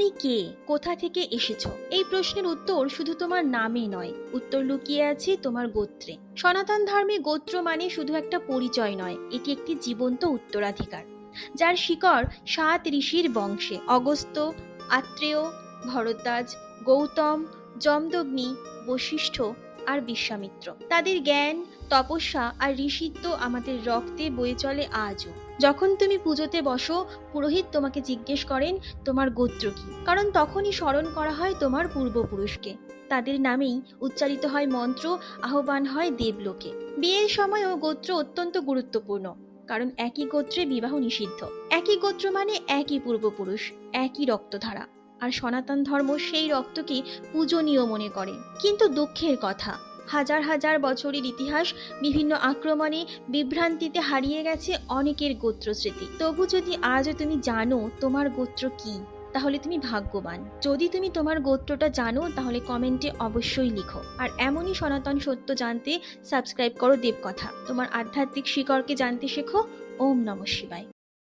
তুমি কে? কোথা থেকে এসেছ? এই প্রশ্নের উত্তর শুধু তোমার নামে নয়, উত্তর লুকিয়ে আছে তোমার গোত্রে। সনাতন ধর্মে গোত্র মানে শুধু একটা পরিচয় নয়, এটি একটি জীবন্ত উত্তরাধিকার, যার শিকড় সাত ঋষির বংশে। অগস্ত্য, আত্রেয়, ভরদ্বাজ, গৌতম জমদগ্নি বশিষ্ঠ আর বিশ্বামিত্র। তাদের জ্ঞান, তপস্যা আর ঋষিত্ব আমাদের রক্তে বয়ে চলে আজও। যখন তুমি পুজোতে বসো, পুরোহিত তোমাকে জিজ্ঞেস করেন, তোমার গোত্র কি? কারণ তখনই স্মরণ করা হয় তোমার পূর্বপুরুষকে। তাদের নামেই উচ্চারিত হয় মন্ত্র, আহ্বান হয় দেবলোকে। বিয়ের সময়ও গোত্র অত্যন্ত গুরুত্বপূর্ণ, কারণ একই গোত্রে বিবাহ নিষিদ্ধ। একই গোত্র মানে একই পূর্বপুরুষ, একই রক্তধারা। আর সনাতন ধর্ম সেই রক্তকে পূজনীয় মনে করে। কিন্তু দুঃখের কথা, হাজার হাজার বছরের ইতিহাস বিভিন্ন আক্রমণে বিভ্রান্তিতে হারিয়ে গেছে অনেকের গোত্র স্মৃতি তবু যদি আজও তুমি জানো তোমার গোত্র কি, তাহলে তুমি ভাগ্যবান। যদি তুমি তোমার গোত্রটা জানো, তাহলে কমেন্টে অবশ্যই লিখো। আর এমনই সনাতন সত্য জানতে সাবস্ক্রাইব করো দেবকথা। তোমার আধ্যাত্মিক শিকড়কে জানতে শেখো। ওম নমঃ শিবায়।